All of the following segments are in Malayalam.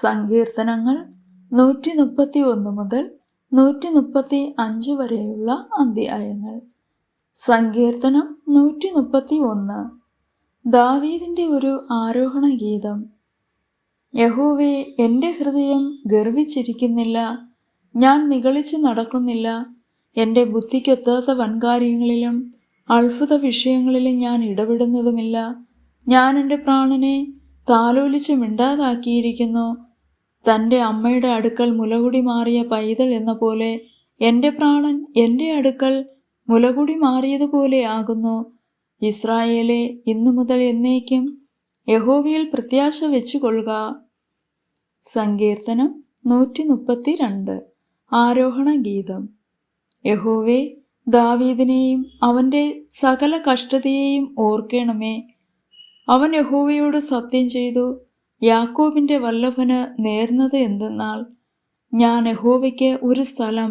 സങ്കീർത്തനങ്ങൾ നൂറ്റി മുപ്പത്തി ഒന്ന് മുതൽ നൂറ്റി മുപ്പത്തി അഞ്ച് വരെയുള്ള അധ്യായങ്ങൾ. സങ്കീർത്തനം നൂറ്റി മുപ്പത്തി ഒന്ന് ദാവീദിന്റെ ഒരു ആരോഹണ ഗീതം യഹോവേ എന്റെ ഹൃദയം ഗർവിച്ചിരിക്കുന്നില്ല. ഞാൻ നിഗളിച്ചു നടക്കുന്നില്ല. എന്റെ ബുദ്ധിക്കെത്താത്ത വൻകാര്യങ്ങളിലും അത്ഭുത വിഷയങ്ങളിലും ഞാൻ ഇടപെടുന്നതുമില്ല. ഞാൻ എന്റെ പ്രാണനെ താലോലിച്ച് മിണ്ടാതാക്കിയിരിക്കുന്നു. തന്റെ അമ്മയുടെ അടുക്കൽ മുലകുടി മാറിയ പൈതൽ എന്ന പോലെ എന്റെ പ്രാണൻ എന്റെ അടുക്കൽ മുലകുടി മാറിയതുപോലെ ആകുന്നു. ഇസ്രായേലെ ഇന്നു മുതൽ എന്നേക്കും യഹോവയിൽ പ്രത്യാശ വെച്ചുകൊള്ളുക. സങ്കീർത്തനം നൂറ്റി മുപ്പത്തി രണ്ട് ആരോഹണ ഗീതം. യഹോവേ ദാവീദിനെയും അവന്റെ സകല കഷ്ടതയെയും ഓർക്കണമേ. അവൻ യഹോവയോട് സത്യം ചെയ്തു യാക്കോബിന്റെ വല്ലഭന് നേർന്നത് എന്തെന്നാൽ ഞാൻ യഹോവയ്ക്ക് ഒരു സ്ഥലം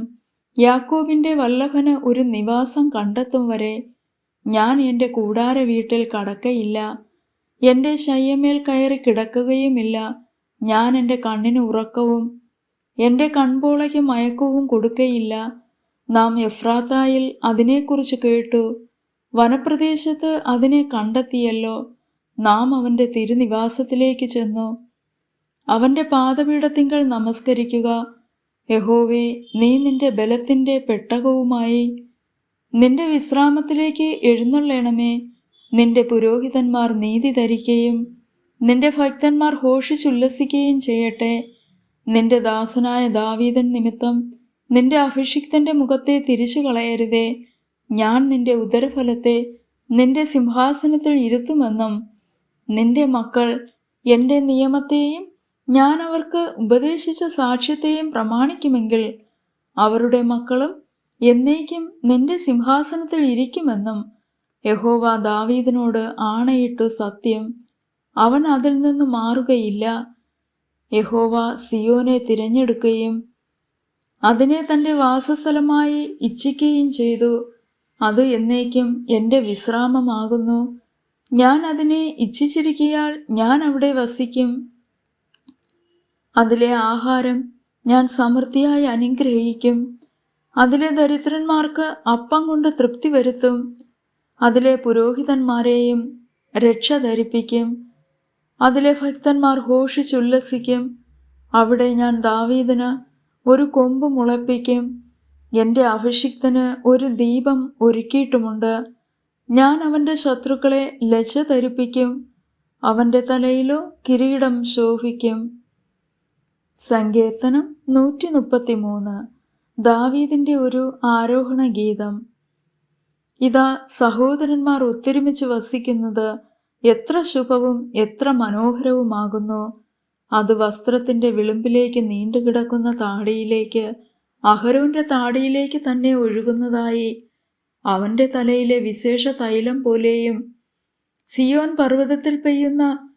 യാക്കോബിന്റെ വല്ലഭന് ഒരു നിവാസം കണ്ടെത്തും വരെ ഞാൻ എന്റെ കൂടാര വീട്ടിൽ കടക്കയില്ല എന്റെ ശയ്യമേൽ കയറി കിടക്കുകയുമില്ല ഞാൻ എന്റെ കണ്ണിന് ഉറക്കവും എന്റെ കൺപോളയ്ക്ക് മയക്കവും കൊടുക്കയില്ല. നാം എഫ്രാത്തായിൽ അതിനെക്കുറിച്ച് കേട്ടു വനപ്രദേശത്ത് അതിനെ കണ്ടെത്തിയല്ലോ നാം അവന്റെ തിരുനിവാസത്തിലേക്ക് ചെന്നു. അവന്റെ പാദപീഠത്തിങ്കൽ നമസ്കരിക്കുക. യഹോവേ നീ നിന്റെ ബലത്തിന്റെ പെട്ടകവുമായി നിന്റെ വിശ്രാമത്തിലേക്ക് എഴുന്നള്ളണമേ. നിന്റെ പുരോഹിതന്മാർ നീതി ധരിക്കുകയും നിന്റെ ഭക്തന്മാർ ഘോഷിച്ചുല്ലസിക്കുകയും ചെയ്യട്ടെ. നിന്റെ ദാസനായ ദാവീദൻ നിമിത്തം നിന്റെ അഭിഷിക്തന്റെ മുഖത്തെ തിരിച്ചു കളയരുതേ. ഞാൻ നിന്റെ ഉദരഫലത്തെ നിന്റെ സിംഹാസനത്തിൽ ഇരുത്തുമെന്നും നിന്റെ മക്കൾ എന്റെ നിയമത്തെയും ഞാൻ അവർക്ക് ഉപദേശിച്ച സാക്ഷ്യത്തെയും പ്രമാണിക്കുമെങ്കിൽ അവരുടെ മക്കളും എന്നേക്കും നിന്റെ സിംഹാസനത്തിൽ ഇരിക്കുമെന്നും യഹോവ ദാവീദിനോട് ആണയിട്ടു സത്യം. അവൻ അതിൽ നിന്ന് മാറുകയില്ല. യഹോവ സിയോനെ തിരഞ്ഞെടുക്കുകയും അതിനെ തന്റെ വാസസ്ഥലമായി ഇച്ഛിക്കുകയും ചെയ്തു. അത് എന്നേക്കും എന്റെ വിശ്രാമമാകുന്നു. ഞാൻ അതിനെ ഇച്ഛിച്ചിരിക്കയാൽ ഞാൻ അവിടെ വസിക്കും. അതിലെ ആഹാരം ഞാൻ സമൃദ്ധിയായി അനുഗ്രഹിക്കും. അതിലെ ദരിദ്രന്മാർക്ക് അപ്പം കൊണ്ട് തൃപ്തി വരുത്തും. അതിലെ പുരോഹിതന്മാരെയും രക്ഷ ധരിപ്പിക്കും. അതിലെ ഭക്തന്മാർ ഘോഷിച്ചുല്ലസിക്കും. അവിടെ ഞാൻ ദാവീദിന് ഒരു കൊമ്പ് മുളപ്പിക്കും. എന്റെ അഭിഷിക്തന് ഒരു ദീപം ഒരുക്കിയിട്ടുമുണ്ട്. ഞാൻ അവന്റെ ശത്രുക്കളെ ലജ്ജ ധരിപ്പിക്കും അവന്റെ തലയിലോ കിരീടം ശോഭിക്കും. സങ്കീർത്തനം നൂറ്റി മുപ്പത്തി മൂന്ന് ദാവീദിന്റെ ഒരു ആരോഹണ ഗീതം ഇതാ സഹോദരന്മാർ ഒത്തൊരുമിച്ച് വസിക്കുന്നത് എത്ര ശുഭവും എത്ര മനോഹരവുമാകുന്നു. അത് വസ്ത്രത്തിന്റെ വിളിമ്പിലേക്ക് നീണ്ടുകിടക്കുന്ന താടിയിലേക്ക് അഹരോന്റെ താടിയിലേക്ക് തന്നെ ഒഴുകുന്നതായി അവന്റെ തലയിലെ വിശേഷ തൈലം പോലെയും സിയോൻ പർവതത്തിൽ പെയ്യുന്ന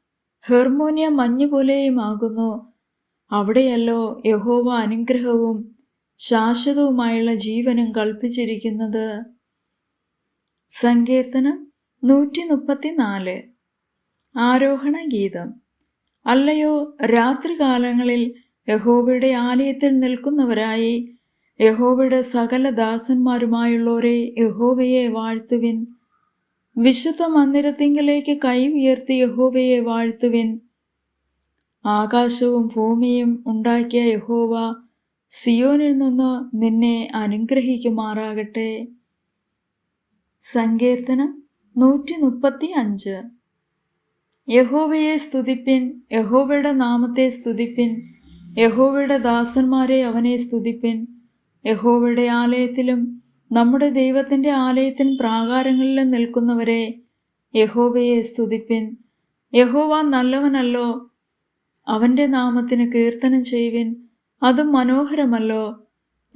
ഹെർമോനിയ മഞ്ഞ് പോലെയും ആകുന്നു. അവിടെയല്ലോ യഹോവ അനുഗ്രഹവും ശാശ്വതവുമായുള്ള ജീവനും കൽപ്പിച്ചിരിക്കുന്നത്. സങ്കീർത്തനം നൂറ്റി മുപ്പത്തിനാല് ആരോഹണ ഗീതം. അല്ലയോ രാത്രികാലങ്ങളിൽ യഹോവയുടെ ആലയത്തിൽ നിൽക്കുന്നവരായി യഹോവയുടെ സകല ദാസന്മാരുമായുള്ളവരെ യഹോവയെ വാഴ്ത്തുവിൻ. വിശുദ്ധ മന്ദിരത്തിങ്കിലേക്ക് കൈ ഉയർത്തി യഹോവയെ വാഴ്ത്തുവിൻ. ആകാശവും ഭൂമിയും ഉണ്ടാക്കിയ യഹോവ സിയോനിൽ നിന്ന് നിന്നെ അനുഗ്രഹിക്കുമാറാകട്ടെ. സങ്കീർത്തനം നൂറ്റി മുപ്പത്തി അഞ്ച് യഹോവയെ സ്തുതിപ്പിൻ യഹോവയുടെ നാമത്തെ സ്തുതിപ്പിൻ യഹോവയുടെ ദാസന്മാരെ അവനെ സ്തുതിപ്പിൻ. യഹോവയുടെ ആലയത്തിലും നമ്മുടെ ദൈവത്തിന്റെ ആലയത്തിൻ പ്രാകാരങ്ങളിലും നിൽക്കുന്നവരെ യഹോവയെ സ്തുതിപ്പിൻ. യഹോവ നല്ലവനല്ലോ. അവന്റെ നാമത്തിന് കീർത്തനം ചെയ്യുവിൻ. അത് മനോഹരമല്ലോ.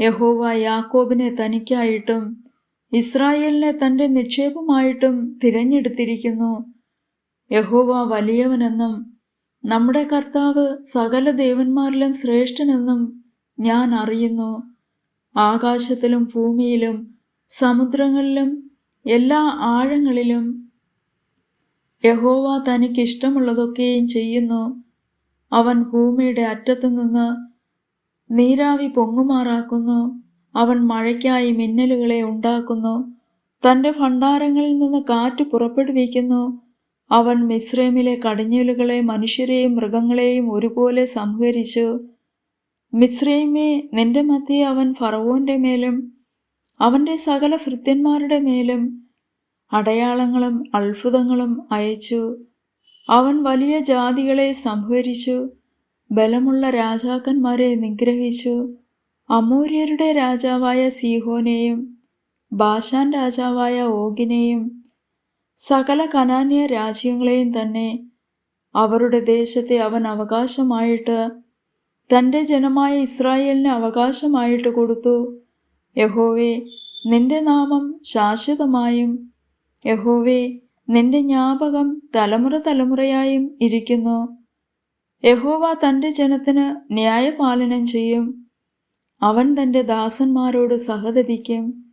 യഹോവ യാക്കോബിനെ തനിക്കായിട്ടും ഇസ്രായേലിനെ തന്റെ നിക്ഷേപമായിട്ടും തിരഞ്ഞെടുത്തിരിക്കുന്നു. യഹോവ വലിയവനെന്നും നമ്മുടെ കർത്താവ് സകല ദേവന്മാരിലും ശ്രേഷ്ഠനെന്നും ഞാൻ അറിയുന്നു. ആകാശത്തിലും ഭൂമിയിലും സമുദ്രങ്ങളിലും എല്ലാ ആഴങ്ങളിലും യഹോവ തനിക്ക് ഇഷ്ടമുള്ളതൊക്കെയും ചെയ്യുന്നു. അവൻ ഭൂമിയുടെ അറ്റത്തു നിന്ന് നീരാവി പൊങ്ങുമാറാക്കുന്നു. അവൻ മഴയ്ക്കായി മിന്നലുകളെ ഉണ്ടാക്കുന്നു. തന്റെ ഭണ്ഡാരങ്ങളിൽ നിന്ന് കാറ്റ് പുറപ്പെടുവിക്കുന്നു. അവൻ മിസ്രൈമിലെ കടിഞ്ഞൂലുകളെ മനുഷ്യരെയും മൃഗങ്ങളെയും ഒരുപോലെ സംഹരിച്ചു. മിസ്രൈമേ നിന്റെ മധ്യേ അവൻ ഫറവോന്റെ മേലും അവന്റെ സകല ഭൃത്യന്മാരുടെ മേലും അടയാളങ്ങളും അത്ഭുതങ്ങളും അയച്ചു. അവൻ വലിയ ജാതികളെ സംഹരിച്ചു ബലമുള്ള രാജാക്കന്മാരെ നിഗ്രഹിച്ചു. അമൂര്യരുടെ രാജാവായ സീഹോനെയും ബാഷാൻ രാജാവായ ഓഗിനെയും സകല കനാന്യ രാജ്യങ്ങളെയും തന്നെ അവരുടെ ദേശത്തെ അവൻ അവകാശമായിട്ട് തന്റെ ജനമായ ഇസ്രായേലിന് അവകാശമായിട്ട് കൊടുത്തു. യഹോവേ നിന്റെ നാമം ശാശ്വതമായും. യഹോവേ നിന്റെ ജ്ഞാപകം തലമുറ തലമുറയായും ഇരിക്കുന്നു. യഹോവ തന്റെ ജനത്തിന് ന്യായപാലനം ചെയ്യും. അവൻ തന്റെ ദാസന്മാരോട് സഹതപിക്കും.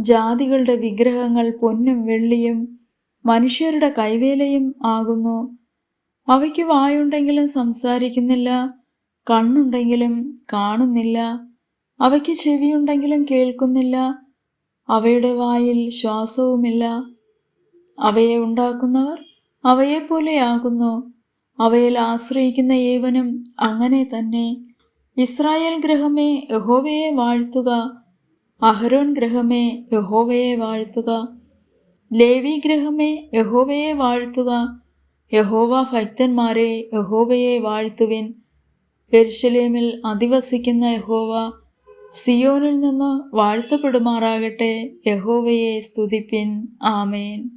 ജാതികളുടെ വിഗ്രഹങ്ങൾ പൊന്നും വെള്ളിയും മനുഷ്യരുടെ കൈവേലയും ആകുന്നു. അവയ്ക്ക് വായുണ്ടെങ്കിലും സംസാരിക്കുന്നില്ല. കണ്ണുണ്ടെങ്കിലും കാണുന്നില്ല. അവയ്ക്ക് ചെവിയുണ്ടെങ്കിലും കേൾക്കുന്നില്ല. അവയുടെ വായിൽ ശ്വാസവുമില്ല. അവയെ ഉണ്ടാക്കുന്നവർ അവയെപ്പോലെയാകുന്നു. അവയിൽ ആശ്രയിക്കുന്ന ഏവനും അങ്ങനെ തന്നെ. ഇസ്രായേൽ ഗ്രഹമേ യഹോവയെ വാഴ്ത്തുക. അഹരോൻ ഗ്രഹമേ യഹോവയെ വാഴ്ത്തുക. ലേവി ഗ്രഹമേ യഹോവയെ വാഴ്ത്തുക. യഹോവ ഭക്തന്മാരെ യഹോവയെ വാഴ്ത്തുവിൻ. എരുശലേമിൽ അധിവസിക്കുന്ന യഹോവ സിയോനിൽ നിന്ന് വാഴ്ത്തപ്പെടുമാറാകട്ടെ യഹോവയെ സ്തുതിപ്പിൻ. ആമേൻ.